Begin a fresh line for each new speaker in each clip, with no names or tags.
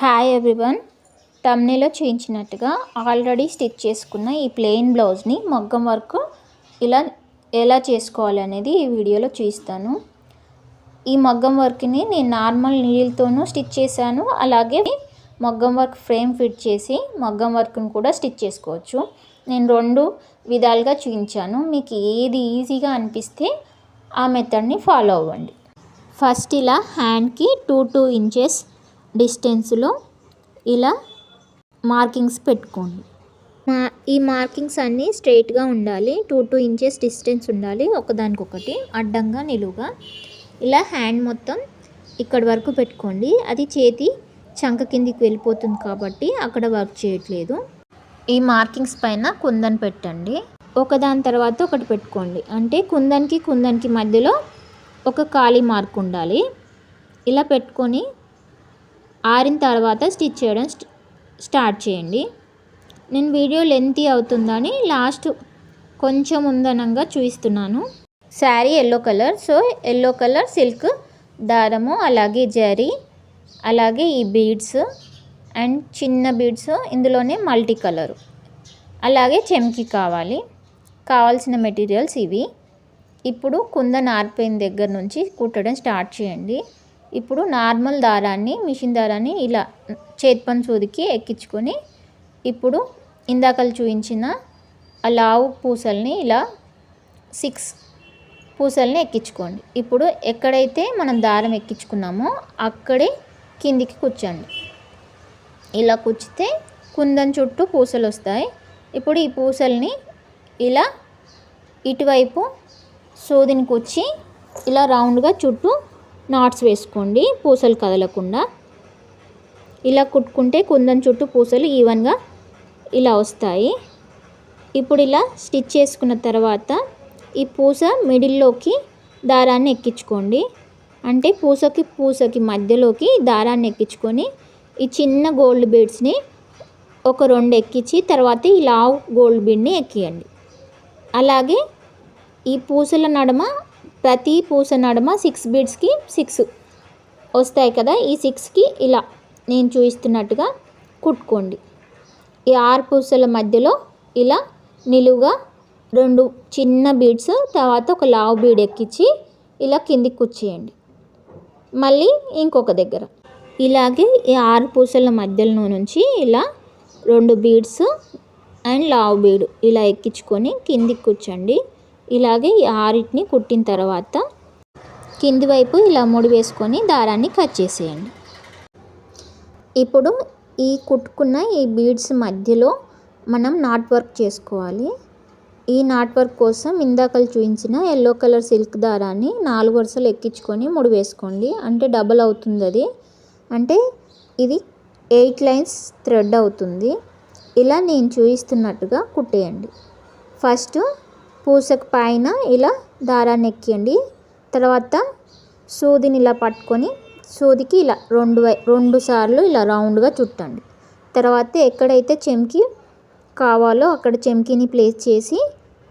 Hi everyone తమ్నేలో చేయించినట్టుగా already stitch చేసుకున్న ఈ ప్లెయిన్ బ్లౌజ్ని మగ్గం వర్క్ ఇలా ఎలా చేసుకోవాలి అనేది ఈ వీడియోలో చూపిస్తాను. ఈ మగ్గం వర్క్ని నేను నార్మల్ నీళ్ళతోనూ స్టిచ్ చేశాను. అలాగే మగ్గం వర్క్ ఫ్రేమ్ ఫిట్ చేసి మగ్గం వర్క్ని కూడా స్టిచ్ చేసుకోవచ్చు. నేను రెండు విధాలుగా చూపించాను. మీకు ఏది ఈజీగా అనిపిస్తే ఆ మెథడ్ని ఫాలో అవ్వండి. ఫస్ట్ ఇలా హ్యాండ్కి టూ టూ ఇంచెస్ డిస్టెన్స్లో ఇలా మార్కింగ్స్ పెట్టుకోండి. మా ఈ మార్కింగ్స్ అన్నీ స్ట్రైట్గా ఉండాలి. టూ టూ ఇంచెస్ డిస్టెన్స్ ఉండాలి. ఒకదానికొకటి అడ్డంగా నిలువుగా. ఇలా హ్యాండ్ మొత్తం ఇక్కడ వరకు పెట్టుకోండి. అది చేతి చంక కిందికి వెళ్ళిపోతుంది కాబట్టి అక్కడ వర్క్ చేయట్లేదు. ఈ మార్కింగ్స్ పైన కుందన్ పెట్టండి. ఒకదాని తర్వాత ఒకటి పెట్టుకోండి. అంటే కుందన్కి కుందన్కి మధ్యలో ఒక ఖాళీ మార్క్ ఉండాలి. ఇలా పెట్టుకొని ఆరిన తర్వాత స్టిచ్ చేయడం స్టార్ట్ చేయండి. నేను వీడియో లెంతీ అవుతుందని లాస్ట్ కొంచెం ఉందనంగా చూపిస్తున్నాను. Sari yellow colour so yellow colour silk దారము అలాగే జరీ అలాగే ఈ బీడ్స్ అండ్ చిన్న బీడ్స్ ఇందులోనే మల్టీ కలరు. అలాగే చెమ్కి కావాలి. కావాల్సిన మెటీరియల్స్ ఇవి. ఇప్పుడు కుందన్ ఆరిపోయిన దగ్గర నుంచి కుట్టడం స్టార్ట్ చేయండి. ఇప్పుడు నార్మల్ దారాన్ని మిషన్ దారాన్ని ఇలా చేతిపని సూదికి ఎక్కించుకొని ఇప్పుడు ఇందాకలు చూపించిన ఆ లావు పూసల్ని ఇలా సిక్స్ పూసల్ని ఎక్కించుకోండి. ఇప్పుడు ఎక్కడైతే మనం దారం ఎక్కించుకున్నామో అక్కడే కిందికి కూర్చోండి. ఇలా కూర్చితే కుందన్ చుట్టూ పూసలు వస్తాయి. ఇప్పుడు ఈ పూసల్ని ఇలా ఇటువైపు సోదిని కూర్చి ఇలా రౌండ్గా చుట్టూ నాట్స్ వేసుకోండి పూసలు కదలకుండా. ఇలా కుట్టుకుంటే కుందన్ చుట్టూ పూసలు ఈవెన్గా ఇలా వస్తాయి. ఇప్పుడు ఇలా స్టిచ్ చేసుకున్న తర్వాత ఈ పూస మిడిల్లోకి దారాన్ని ఎక్కించుకోండి. అంటే పూసకి పూసకి మధ్యలోకి దారాన్ని ఎక్కించుకొని ఈ చిన్న గోల్డ్ బీడ్స్ని ఒక రెండు ఎక్కించి తర్వాత ఈ లావు గోల్డ్ బీడ్ని ఎక్కియండి. అలాగే ఈ పూసల నడమ ప్రతి పూస నడమ సిక్స్ బీడ్స్కి సిక్స్ వస్తాయి కదా ఈ సిక్స్కి ఇలా. నేను చూపిస్తున్నట్టుగా కుట్టుకోండి. ఈ ఆరు పూసల మధ్యలో ఇలా నిలువుగా రెండు చిన్న బీడ్స్ తర్వాత ఒక లావు బీడ్ ఎక్కించి ఇలా కిందికి కూర్చేయండి మళ్ళీ ఇంకొక దగ్గర. ఇలాగే ఈ ఆరు పూసల మధ్యలో నుంచి ఇలా రెండు బీడ్స్ అండ్ లావు బీడ్ ఇలా ఎక్కించుకొని కిందికి కూర్చోండి ఇలాగే ఈ ఆరిటిని కుట్టిన తర్వాత కింది వైపు ఇలా ముడి వేసుకొని దారాన్ని కట్ చేసేయండి. ఇప్పుడు ఈ కుట్టుకున్న ఈ బీడ్స్ మధ్యలో మనం నాట్ వర్క్ చేసుకోవాలి. ఈ నాట్ వర్క్ కోసం ఇందాకలు చూపించిన ఎల్లో కలర్ సిల్క్ దారాన్ని నాలుగు వరుసలు ఎక్కించుకొని ముడి వేసుకోండి. అంటే డబల్ అవుతుంది అది. అంటే ఇది ఎయిట్ లైన్స్ థ్రెడ్ అవుతుంది. ఇలా నేను చూపిస్తున్నట్టుగా కుట్టేయండి. ఫస్ట్ పూసకు పైన ఇలా దారాన్ని ఎక్కియండి తర్వాత సూదిని ఇలా పట్టుకొని సూదికి ఇలా రెండు వై రెండు సార్లు ఇలా రౌండ్గా చుట్టండి. తర్వాత ఎక్కడైతే చెంకి కావాలో అక్కడ చెంకిని ప్లేస్ చేసి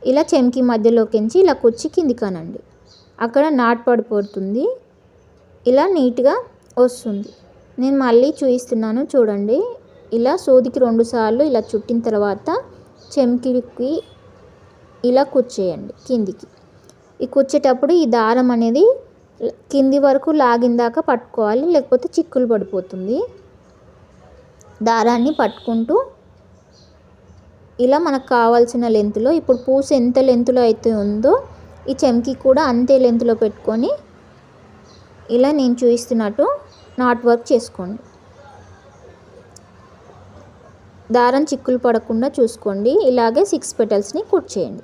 ఇలా చెంకి మధ్యలోకించి ఇలా కుచ్చి కిందికి అనండి అక్కడ నాట్ పడిపోతుంది. ఇలా నీట్గా వస్తుంది. నేను మళ్ళీ చూపిస్తున్నాను చూడండి. ఇలా సూదికి రెండు సార్లు ఇలా చుట్టిన తర్వాత చెంకికి ఇలా కుచ్చేయండి కిందికి. ఈ కుచ్చేటప్పుడు ఈ దారం అనేది కింది వరకు లాగిందాక పట్టుకోవాలి లేకపోతే చిక్కులు పడిపోతుంది. దారాన్ని పట్టుకుంటూ ఇలా మనకు కావాల్సిన లెంత్లో ఇప్పుడు పూస ఎంత లెంత్లో అయితే ఉందో ఈ చెంకి కూడా అంతే లెంత్లో పెట్టుకొని ఇలా నేను చూపిస్తున్నట్టు నాట్ వర్క్ చేసుకోండి. దారం చిక్కులు పడకుండా చూసుకోండి. ఇలాగే సిక్స్ పెటల్స్ని కుట్ చేయండి.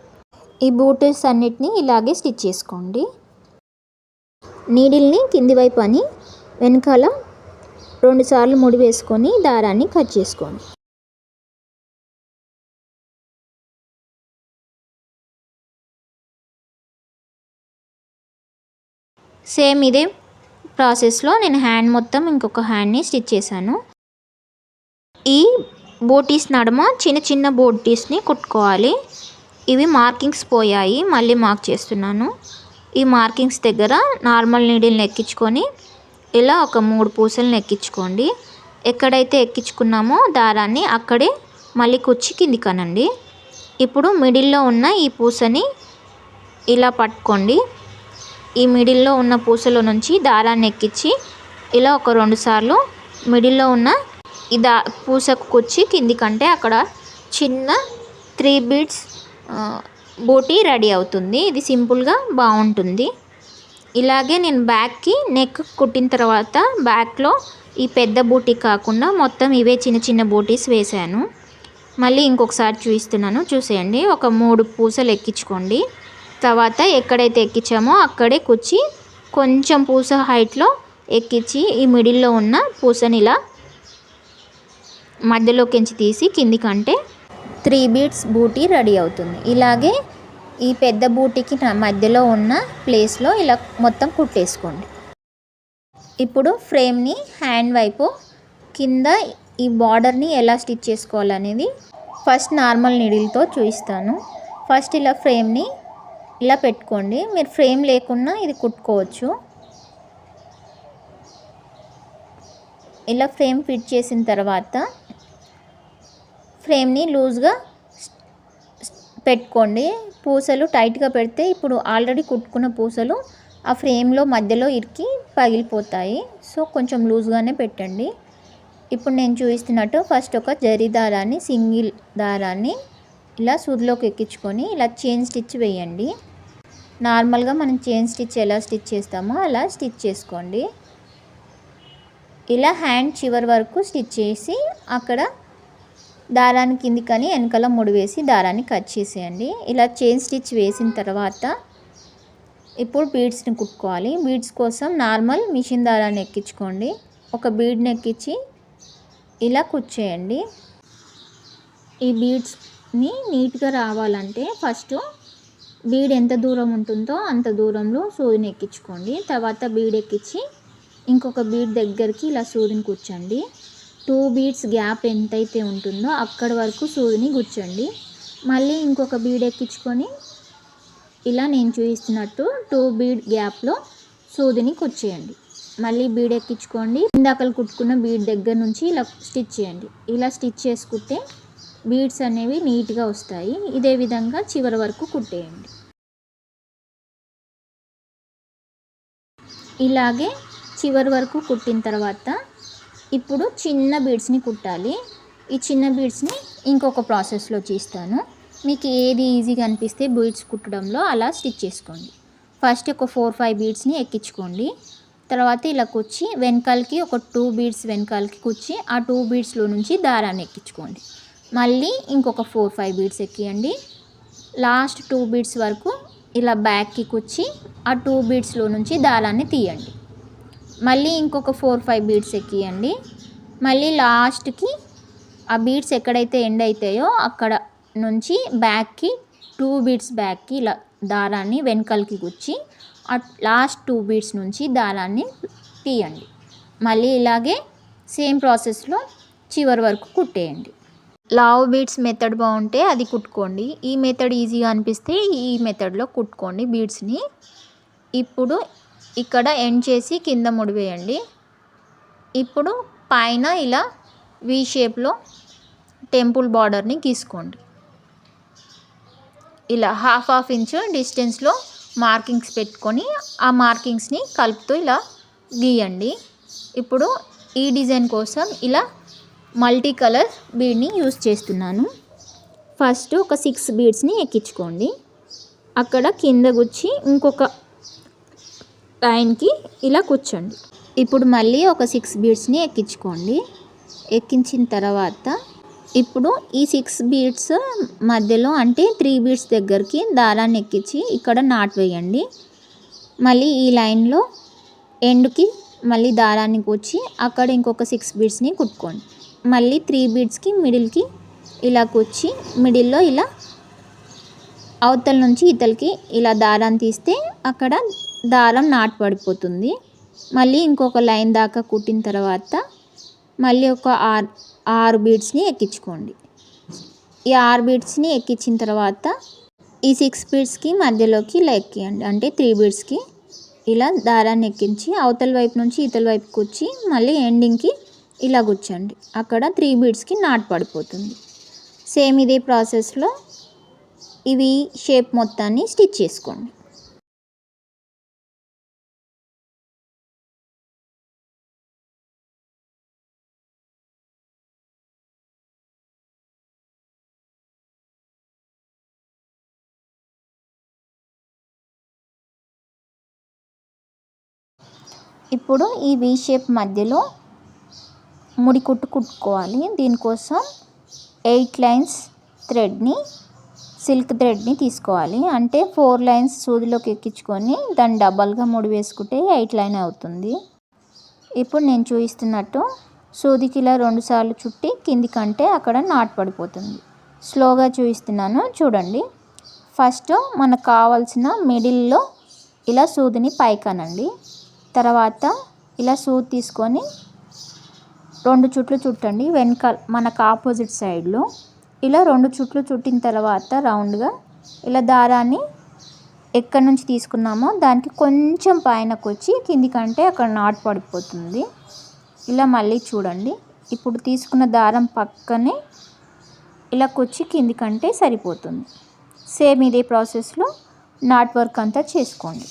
ఈ బూటిల్స్ అన్నిటిని ఇలాగే స్టిచ్ చేసుకోండి. నీడిల్ని కింది వైపు అని వెనకాల రెండుసార్లు ముడి వేసుకొని దారాన్ని కట్ చేసుకోండి. సేమ్ ఇదే ప్రాసెస్లో నేను హ్యాండ్ మొత్తం ఇంకొక హ్యాండ్ని స్టిచ్ చేశాను. ఈ బోటీస్ నడుమ చిన్న చిన్న బోటీస్ని కుట్టుకోవాలి. ఇవి మార్కింగ్స్ పోయాయి మళ్ళీ మార్క్ చేస్తున్నాను. ఈ మార్కింగ్స్ దగ్గర నార్మల్ నీడిల్ని ఎక్కించుకొని ఇలా ఒక మూడు పూసలను ఎక్కించుకోండి. ఎక్కడైతే ఎక్కించుకున్నామో దారాన్ని అక్కడే మళ్ళీ కుచ్చి కింది కనండి. ఇప్పుడు మిడిల్లో ఉన్న ఈ పూసని ఇలా పట్టుకోండి. ఈ మిడిల్లో ఉన్న పూసలో నుంచి దారాన్ని ఎక్కించి ఇలా ఒక రెండు సార్లు మిడిల్లో ఉన్న ఇదా పూసకు కుచ్చి కిందికంటే అక్కడ చిన్న త్రీ బీడ్స్ బోటీ రెడీ అవుతుంది. ఇది సింపుల్గా బాగుంటుంది. ఇలాగే నేను బ్యాక్కి నెక్ కుట్టిన తర్వాత బ్యాక్లో ఈ పెద్ద బూటీ కాకుండా మొత్తం ఇవే చిన్న చిన్న బూటీస్ వేశాను. మళ్ళీ ఇంకొకసారి చూపిస్తున్నాను. చూసేయండి. ఒక మూడు పూసలు ఎక్కించుకోండి. తర్వాత ఎక్కడైతే ఎక్కించామో అక్కడే కుచ్చి కొంచెం పూస హైట్లో ఎక్కించి ఈ మిడిల్లో ఉన్న పూసని ఇలా మధ్యలోకించి తీసి కిందికంటే త్రీ బీట్స్ బూటీ రెడీ అవుతుంది. ఇలాగే ఈ పెద్ద బూటీకి మధ్యలో ఉన్న ప్లేస్లో ఇలా మొత్తం కుట్టేసుకోండి. ఇప్పుడు ఫ్రేమ్ని హ్యాండ్ వైపు కింద ఈ బార్డర్ని ఎలా స్టిచ్ చేసుకోవాలనేది ఫస్ట్ నార్మల్ నీడిల్తో చూపిస్తాను. ఫస్ట్ ఇలా ఫ్రేమ్ని ఇలా పెట్టుకోండి. మీరు ఫ్రేమ్ లేకున్నా ఇది కుట్టుకోవచ్చు. ఇలా ఫ్రేమ్ ఫిట్ చేసిన తర్వాత ఫ్రేమ్ని లూజ్గా పెట్టుకోండి. పూసలు టైట్గా పెడితే ఇప్పుడు ఆల్రెడీ కుట్టుకున్న పూసలు ఆ ఫ్రేమ్లో మధ్యలో ఇరికి పగిలిపోతాయి. సో కొంచెం లూజ్గానే పెట్టండి. ఇప్పుడు నేను చూపిస్తున్నట్టు ఫస్ట్ ఒక జరి దారాన్ని సింగిల్ దారాన్ని ఇలా సూదిలోకి ఎక్కించుకొని ఇలా చైన్ స్టిచ్ వేయండి. నార్మల్గా మనం చైన్ స్టిచ్ ఎలా స్టిచ్ చేస్తామో అలా స్టిచ్ చేసుకోండి. ఇలా హ్యాండ్ చివరి వరకు స్టిచ్ చేసి అక్కడ దారాన్ని కిందికని వెనకాల ముడి వేసి దారాన్ని కట్ చేసేయండి. ఇలా చైన్ స్టిచ్ వేసిన తర్వాత ఇప్పుడు బీడ్స్ని కుట్టుకోవాలి. బీడ్స్ కోసం నార్మల్ మిషన్ దారాన్ని ఎక్కించుకోండి. ఒక బీడ్ని ఎక్కించి ఇలా కుచ్చేయండి ఈ బీడ్స్ని నీట్గా రావాలంటే ఫస్ట్ బీడ్ ఎంత దూరం ఉంటుందో అంత దూరంలో సూదిని ఎక్కించుకోండి. తర్వాత బీడ్ ఎక్కించి ఇంకొక బీడ్ దగ్గరికి ఇలా సూదిని కూర్చోండి టూ బీడ్స్ గ్యాప్ ఎంతైతే ఉంటుందో అక్కడి వరకు సూదిని గుచ్చండి. మళ్ళీ ఇంకొక బీడ్ ఎక్కించుకొని ఇలా నేను చూపిస్తున్నట్టు టూ బీడ్ గ్యాప్లో సూదిని కుచ్చేయండి. మళ్ళీ బీడ్ ఎక్కించుకోండి. ఇందాకలు కుట్టుకున్న బీడ్ దగ్గర నుంచి ఇలా స్టిచ్ చేయండి. ఇలా స్టిచ్ చేసుకుంటే బీడ్స్ అనేవి నీట్గా వస్తాయి. ఇదే విధంగా చివరి వరకు కుట్టేయండి. ఇలాగే చివరి వరకు కుట్టిన తర్వాత ఇప్పుడు చిన్న బీడ్స్ని కుట్టాలి. ఈ చిన్న బీడ్స్ని ఇంకొక ప్రాసెస్లో చేస్తాను. మీకు ఏది ఈజీగా అనిపిస్తే బీడ్స్ కుట్టడంలో అలా స్టిచ్ చేసుకోండి. ఫస్ట్ ఒక ఫోర్ ఫైవ్ బీడ్స్ని ఎక్కించుకోండి. తర్వాత ఇలా కుచ్చి వెనకాలకి ఒక టూ బీడ్స్ వెనకాలకి కుచ్చి ఆ టూ బీడ్స్లో నుంచి దారాన్ని ఎక్కించుకోండి. మళ్ళీ ఇంకొక ఫోర్ ఫైవ్ బీడ్స్ ఎక్కియండి. లాస్ట్ టూ బీడ్స్ వరకు ఇలా బ్యాక్కి కుచ్చి ఆ టూ బీడ్స్లో నుంచి దారాన్ని తీయండి. మళ్ళీ ఇంకొక ఫోర్ ఫైవ్ బీడ్స్ ఎక్కియండి. మళ్ళీ లాస్ట్కి ఆ బీడ్స్ ఎక్కడైతే ఎండ్ అవుతాయో అక్కడ నుంచి బ్యాక్కి టూ బీడ్స్ బ్యాక్కి ఇలా దారాన్ని వెనకాలకి గుచ్చి ఆ లాస్ట్ టూ బీడ్స్ నుంచి దారాన్ని తీయండి. మళ్ళీ ఇలాగే సేమ్ ప్రాసెస్లో చివరి వరకు కుట్టేయండి. లావ్ బీడ్స్ మెథడ్ బాగుంటే అది కుట్టుకోండి. ఈ మెథడ్ ఈజీగా అనిపిస్తే ఈ మెథడ్లో కుట్టుకోండి బీడ్స్ని ఇప్పుడు ఇక్కడ ఎండ్ చేసి కింద ముడివేయండి. ఇప్పుడు పైన ఇలా వి షేప్లో టెంపుల్ బార్డర్ని గీసుకోండి. ఇలా హాఫ్ హాఫ్ ఇంచ్ డిస్టెన్స్లో మార్కింగ్స్ పెట్టుకొని ఆ మార్కింగ్స్ని కలుపుతూ ఇలా గీయండి. ఇప్పుడు ఈ డిజైన్ కోసం ఇలా మల్టీ కలర్ బీడ్ని యూస్ చేస్తున్నాను. ఫస్ట్ ఒక సిక్స్ బీడ్స్ని ఎక్కించుకోండి. అక్కడ కింద గుచ్చి ఇంకొక లైన్కి ఇలా కూర్చోండి. ఇప్పుడు మళ్ళీ ఒక సిక్స్ బీడ్స్ని ఎక్కించుకోండి. ఎక్కించిన తర్వాత ఇప్పుడు ఈ సిక్స్ బీడ్స్ మధ్యలో అంటే త్రీ బీడ్స్ దగ్గరికి దారాన్ని ఎక్కించి ఇక్కడ నాట్ వేయండి. మళ్ళీ ఈ లైన్లో ఎండ్కి మళ్ళీ దారాన్ని కూర్చి అక్కడ ఇంకొక సిక్స్ బీడ్స్ని కుట్టుకోండి. మళ్ళీ త్రీ బీడ్స్కి మిడిల్కి ఇలా కూర్చి మిడిల్లో ఇలా అవతల నుంచి ఇతలకి ఇలా దారాన్ని తీస్తే అక్కడ దారం నాటు పడిపోతుంది మళ్ళీ ఇంకొక లైన్ దాకా కుట్టిన తర్వాత మళ్ళీ ఒక ఆరు ఆరు బీడ్స్ని ఎక్కించుకోండి. ఈ ఆరు బీడ్స్ని ఎక్కించిన తర్వాత ఈ సిక్స్ బీడ్స్కి మధ్యలోకి ఇలా ఎక్కియండి. అంటే త్రీ బీడ్స్కి ఇలా దారాన్ని ఎక్కించి అవతల వైపు నుంచి ఇతల వైపు కూర్చి మళ్ళీ ఎండింగ్కి ఇలా కూర్చోండి. అక్కడ త్రీ బీడ్స్కి నాట్ పడిపోతుంది సేమ్ ఇదే ప్రాసెస్లో ఇవి షేప్ మొత్తాన్ని స్టిచ్ చేసుకోండి. ఇప్పుడు ఈ వి షేప్ మధ్యలో ముడి కుట్టు కుట్టుకోవాలి. దీనికోసం ఎయిట్ లైన్స్ థ్రెడ్ని సిల్క్ థ్రెడ్ని తీసుకోవాలి. అంటే ఫోర్ లైన్స్ సూదిలోకి ఎక్కించుకొని దాన్ని డబల్గా ముడి వేసుకుంటే ఎయిట్ లైన్ అవుతుంది. ఇప్పుడు నేను చూపిస్తున్నట్టు సూదికి ఇలా రెండుసార్లు చుట్టి కిందికంటే అక్కడ నాట్ పడిపోతుంది. స్లోగా చూపిస్తున్నాను. చూడండి. ఫస్ట్ మనకు కావాల్సిన మిడిల్లో ఇలా సూదిని పైకనండి. తర్వాత ఇలా సూది తీసుకొని రెండు చుట్లు చుట్టండి. వెనకాల మనకు ఆపోజిట్ సైడ్లో ఇలా రెండు చుట్లు చుట్టిన తర్వాత రౌండ్గా ఇలా దారాన్ని ఎక్కడి నుంచి తీసుకున్నామో దానికి కొంచెం పైనకు వచ్చి కిందికంటే అక్కడ నాటు పడిపోతుంది. ఇలా మళ్ళీ చూడండి. ఇప్పుడు తీసుకున్న దారం పక్కనే ఇలా కొచ్చి కిందికంటే సరిపోతుంది. సేమ్ ఇదే ప్రాసెస్లో నాట్ వర్క్ అంతా చేసుకోండి.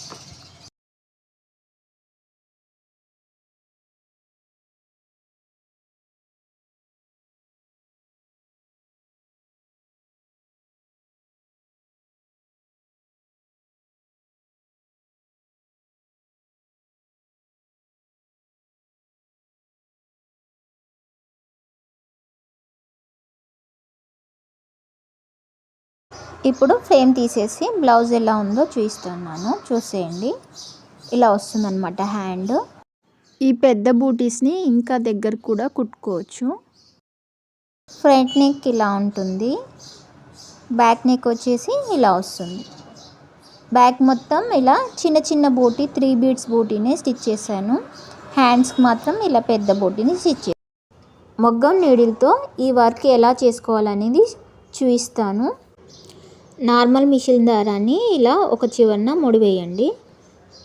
ఇప్పుడు ఫ్రేమ్ తీసేసి బ్లౌజ్ ఎలా ఉందో చూపిస్తున్నాను చూసేయండి. ఇలా వస్తుందన్నమాట హ్యాండ్. ఈ పెద్ద బూటీస్ని ఇంకా దగ్గర కూడా కుట్టుకోవచ్చు. ఫ్రంట్ నెక్ ఇలా ఉంటుంది. బ్యాక్ నెక్ వచ్చేసి ఇలా వస్తుంది. బ్యాక్ మొత్తం ఇలా చిన్న చిన్న బూటీ త్రీ బీడ్స్ బూటీని స్టిచ్ చేశాను. హ్యాండ్స్కి మాత్రం ఇలా పెద్ద బూటీని స్టిచ్ చేశాను మొగ్గం నీడిల్తో ఈ వర్క్ ఎలా చేసుకోవాలనేది చూపిస్తాను నార్మల్ మిషన్ దారాన్ని ఇలా ఒక చివరన ముడివేయండి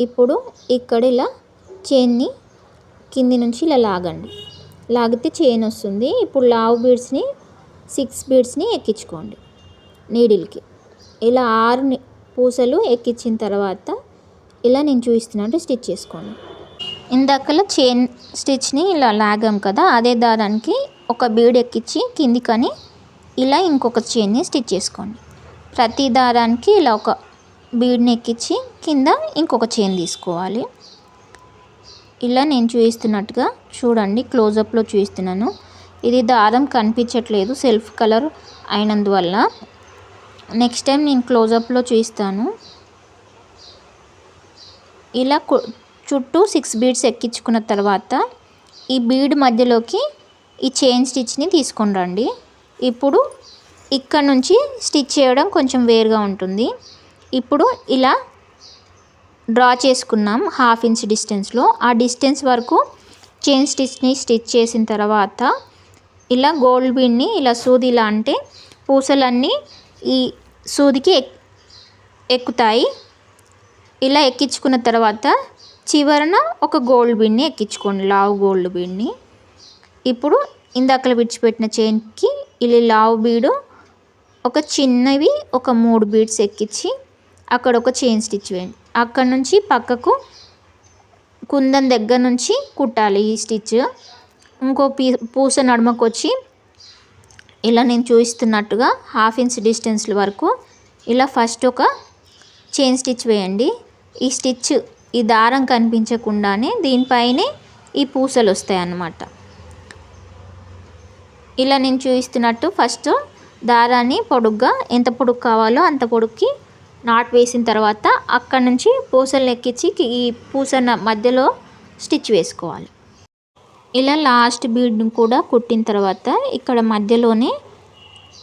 ఇప్పుడు ఇక్కడ ఇలా చైన్ని కింది నుంచి ఇలా లాగండి. లాగితే చైన్ వస్తుంది. ఇప్పుడు లావ్ బీడ్స్ని సిక్స్ బీడ్స్ని ఎక్కించుకోండి నీడిల్కి. ఇలా ఆరు పూసలు ఎక్కించిన తర్వాత ఇలా నేను చూపిస్తున్నట్టు స్టిచ్ చేసుకోండి. ఇందాకలా చైన్ స్టిచ్ని ఇలా లాగాం కదా అదే దారానికి ఒక బీడ్ ఎక్కించి కిందికని ఇలా ఇంకొక చైన్ని స్టిచ్ చేసుకోండి. ప్రతి దారానికి ఇలా ఒక బీడ్ని ఎక్కించి కింద ఇంకొక చైన్ తీసుకోవాలి. ఇలా నేను చూపిస్తున్నట్టుగా చూడండి క్లోజప్లో చూపిస్తున్నాను ఇది దారం కనిపించట్లేదు సెల్ఫ్ కలర్ అయినందువల్ల. నెక్స్ట్ టైం నేను క్లోజప్లో చూపిస్తాను ఇలా చుట్టూ సిక్స్ బీడ్స్ ఎక్కించుకున్న తర్వాత ఈ బీడ్ మధ్యలోకి ఈ చైన్ స్టిచ్ని తీసుకొని రండి. ఇప్పుడు ఇక్కడ నుంచి స్టిచ్ చేయడం కొంచెం వేరుగా ఉంటుంది. ఇప్పుడు ఇలా డ్రా చేసుకున్నాం హాఫ్ ఇంచ్ డిస్టెన్స్లో ఆ డిస్టెన్స్ వరకు చైన్ స్టిచ్ని స్టిచ్ చేసిన తర్వాత ఇలా గోల్డ్ బిన్ని ఇలా సూది ఇలా అంటే పూసలన్నీ ఈ సూదికి ఎక్కుతాయి. ఇలా ఎక్కించుకున్న తర్వాత చివరన ఒక గోల్డ్ బిన్ని ఎక్కించుకోండి లావు గోల్డ్ బిన్ని ఇప్పుడు ఇందాకలు విడిచిపెట్టిన చైన్కి ఇలా లావు బీడు ఒక చిన్నవి ఒక మూడు బీడ్స్ ఎక్కించి అక్కడ ఒక చైన్ స్టిచ్ వేయండి. అక్కడ నుంచి పక్కకు కుందం దగ్గర నుంచి కుట్టాలి ఈ స్టిచ్. ఇంకో పీ పూస నడుమకు వచ్చి ఇలా నేను చూపిస్తున్నట్టుగా హాఫ్ ఇంచ్ డిస్టెన్స్ వరకు ఇలా ఫస్ట్ ఒక చైన్ స్టిచ్ వేయండి. ఈ స్టిచ్ ఈ దారం కనిపించకుండానే దీనిపైనే ఈ పూసలు వస్తాయి అన్నమాట ఇలా నేను చూపిస్తున్నట్టు ఫస్ట్ దారాన్ని పొడుగ్గా ఎంత పొడుగు కావాలో అంత పొడుక్కి నాట్ వేసిన తర్వాత అక్కడ నుంచి పూసలు ఎక్కించి ఈ పూసన మధ్యలో స్టిచ్ వేసుకోవాలి. ఇలా లాస్ట్ బీడ్ని కూడా కుట్టిన తర్వాత ఇక్కడ మధ్యలోనే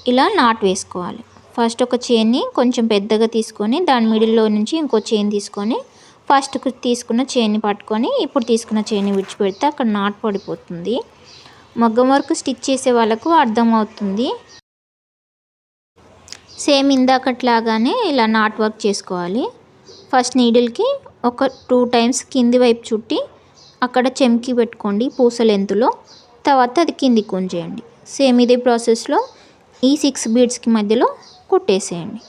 ఇలా నాట్ వేసుకోవాలి. ఫస్ట్ ఒక చైన్ని కొంచెం పెద్దగా తీసుకొని దాని మిడిల్లో నుంచి ఇంకో చైన్ తీసుకొని ఫస్ట్ తీసుకున్న చైన్ని పట్టుకొని ఇప్పుడు తీసుకున్న చైన్ని విడిచిపెడితే అక్కడ నాట్ పడిపోతుంది. మగ్గం వర్క్ స్టిచ్ చేసే వాళ్ళకు అర్థమవుతుంది. సేమ్ ఇందాకట్లాగానే ఇలా నాట్ వర్క్ చేసుకోవాలి. ఫస్ట్ నీడిల్కి ఒక టూ టైమ్స్ కింది వైపు చుట్టి అక్కడ చెమ్కి పెట్టుకోండి పూస లెంతులో. తర్వాత అది కిందికి ఉంచేయండి సేమ్ ఇదే ప్రాసెస్లో ఈ సిక్స్ బీడ్స్కి మధ్యలో కుట్టేసేయండి.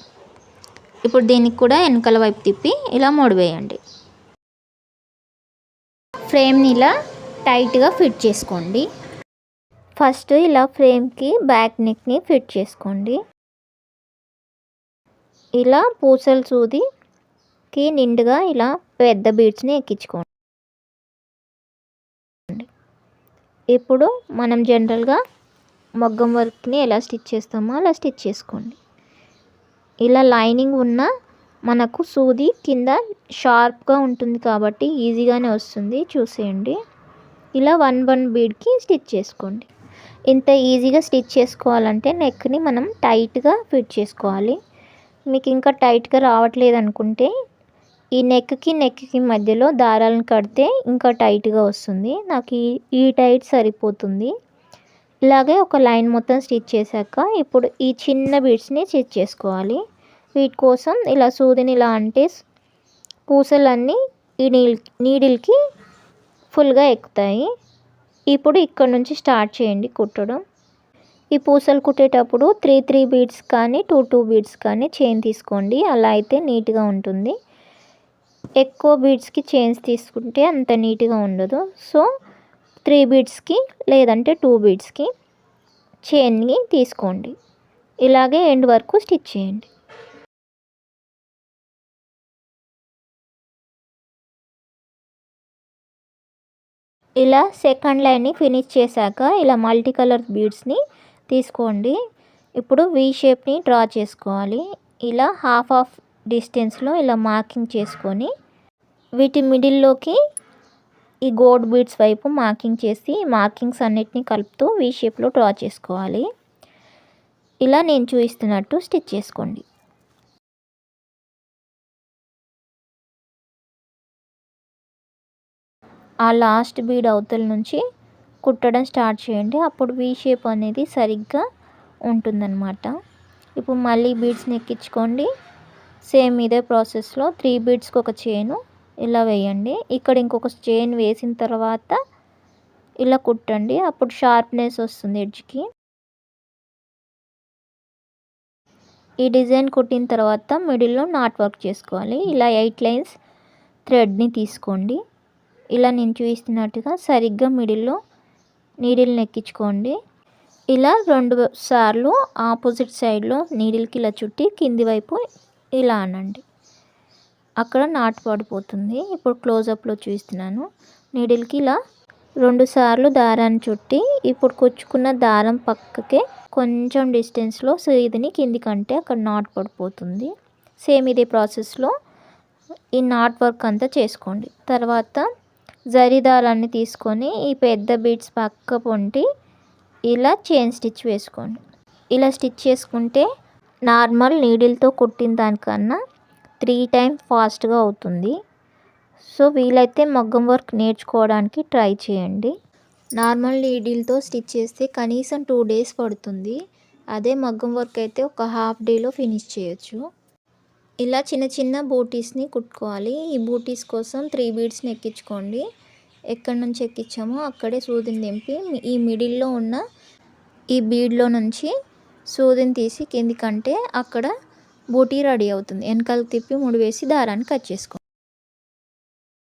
ఇప్పుడు దీనికి కూడా వెనకాల వైపు తిప్పి ఇలా ముడివేయండి ఫ్రేమ్ని ఇలా టైట్గా ఫిట్ చేసుకోండి. ఫస్ట్ ఇలా ఫ్రేమ్కి బ్యాక్ నెక్ని ఫిట్ చేసుకోండి. ఇలా పూసలు సూదికి నిండుగా ఇలా పెద్ద బీడ్స్ని ఎక్కించుకోండి. ఇప్పుడు మనం జనరల్గా మగ్గం వర్క్ని ఎలా స్టిచ్ చేస్తామో అలా స్టిచ్ చేసుకోండి. ఇలా లైనింగ్ ఉన్న మనకు సూది కింద షార్ప్గా ఉంటుంది కాబట్టి ఈజీగానే వస్తుంది. చూసేయండి. ఇలా వన్ వన్ బీడ్కి స్టిచ్ చేసుకోండి. ఇంత ఈజీగా స్టిచ్ చేసుకోవాలంటే నెక్ని మనం టైట్గా ఫిట్ చేసుకోవాలి. మీకు ఇంకా టైట్గా రావట్లేదు అనుకుంటే ఈ నెక్కి నెక్కి మధ్యలో దారాలను కడితే ఇంకా టైట్గా వస్తుంది. నాకు ఈ ఈ టైట్ సరిపోతుంది. ఇలాగే ఒక లైన్ మొత్తం స్టిచ్ చేశాక ఇప్పుడు ఈ చిన్న బీడ్స్ని స్టిచ్ చేసుకోవాలి. వీటి కోసం ఇలా సూదిని ఇలా అంటే పూసలన్నీ ఈ నీల్ నీడిల్కి ఫుల్గా ఎక్కుతాయి. ఇప్పుడు ఇక్కడ నుంచి స్టార్ట్ చేయండి కుట్టడం. ఈ పూసలు కుట్టేటప్పుడు త్రీ త్రీ బీడ్స్ కానీ టూ టూ బీడ్స్ కానీ చైన్ తీసుకోండి. అలా అయితే నీట్గా ఉంటుంది. ఎక్కువ బీడ్స్కి చైన్స్ తీసుకుంటే అంత నీట్గా ఉండదు. సో త్రీ బీడ్స్కి లేదంటే టూ బీడ్స్కి చైన్ని తీసుకోండి. ఇలాగే ఎండ్ వరకు స్టిచ్ చేయండి. ఇలా సెకండ్ లైన్ని ఫినిష్ చేశాక ఇలా మల్టీ కలర్ బీడ్స్ని తీసుకోండి. ఇప్పుడు వీ షేప్ని డ్రా చేసుకోవాలి. ఇలా హాఫ్ ఆఫ్ డిస్టెన్స్లో ఇలా మార్కింగ్ చేసుకొని వీటి మిడిల్లోకి ఈ గోల్డ్ బీడ్స్ వైపు మార్కింగ్ చేసి మార్కింగ్స్ అన్నిటిని కలుపుతూ వీ షేప్లో డ్రా చేసుకోవాలి. ఇలా నేను చూపిస్తున్నట్టు స్టిచ్ చేసుకోండి. ఆ లాస్ట్ బీడ్ అవతల నుంచి కుట్టడం స్టార్ట్ చేయండి. అప్పుడు వీ షేప్ అనేది సరిగ్గా ఉంటుందన్నమాట. ఇప్పుడు మళ్ళీ బీడ్స్ని ఎక్కించుకోండి. సేమ్ ఇదే ప్రాసెస్లో త్రీ బీడ్స్కి ఒక చైను ఇలా వేయండి. ఇక్కడ ఇంకొక చైన్ వేసిన తర్వాత ఇలా కుట్టండి. అప్పుడు షార్ప్నెస్ వస్తుంది ఎడ్జ్కి ఈ డిజైన్ కుట్టిన తర్వాత మిడిల్లో నాట్ వర్క్ చేసుకోవాలి. ఇలా ఎయిట్ లైన్స్ థ్రెడ్ని తీసుకోండి. ఇలా నేను చూపిస్తున్నట్టుగా సరిగ్గా మిడిల్లో నీడిల్ని ఎక్కించుకోండి ఇలా రెండు సార్లు ఆపోజిట్ సైడ్లో నీడిల్కి ఇలా చుట్టి కింది వైపు ఇలా అనండి. అక్కడ నాటు పడిపోతుంది. ఇప్పుడు క్లోజప్లో చూస్తున్నాను నీడిల్కి ఇలా రెండు సార్లు దారాన్ని చుట్టి ఇప్పుడు కొచ్చుకున్న దారం పక్కకే కొంచెం డిస్టెన్స్లో సీదిని కిందికంటే అక్కడ నాట్ పడిపోతుంది. సేమ్ ఇదే ప్రాసెస్లో ఈ నాట్ వర్క్ అంతా చేసుకోండి. తర్వాత జరీదారాన్ని తీసుకొని ఈ పెద్ద బీడ్స్ పక్క పొంటి ఇలా చైన్ స్టిచ్ వేసుకోండి. ఇలా స్టిచ్ చేసుకుంటే నార్మల్ నీడిల్తో కుట్టిన దానికన్నా త్రీ టైం ఫాస్ట్గా అవుతుంది. సో వీలైతే మగ్గం వర్క్ నేర్చుకోవడానికి ట్రై చేయండి. నార్మల్ నీడిల్తో స్టిచ్ చేస్తే కనీసం టూ డేస్ పడుతుంది. అదే మగ్గం వర్క్ అయితే ఒక హాఫ్ డేలో ఫినిష్ చేయొచ్చు. ఇలా చిన్న చిన్న బూటీస్ని కుట్టుకోవాలి. ఈ బూటీస్ కోసం త్రీ బీడ్స్ని ఎక్కించుకోండి. ఎక్కడి నుంచి ఎక్కించామో అక్కడే సూదిని దింపి ఈ మిడిల్లో ఉన్న ఈ బీడ్లో నుంచి సూదిని తీసి కిందికంటే అక్కడ బూటీ రెడీ అవుతుంది. వెనకాలకి తిప్పి ముడి వేసి దారాన్ని కట్ చేసుకోండి.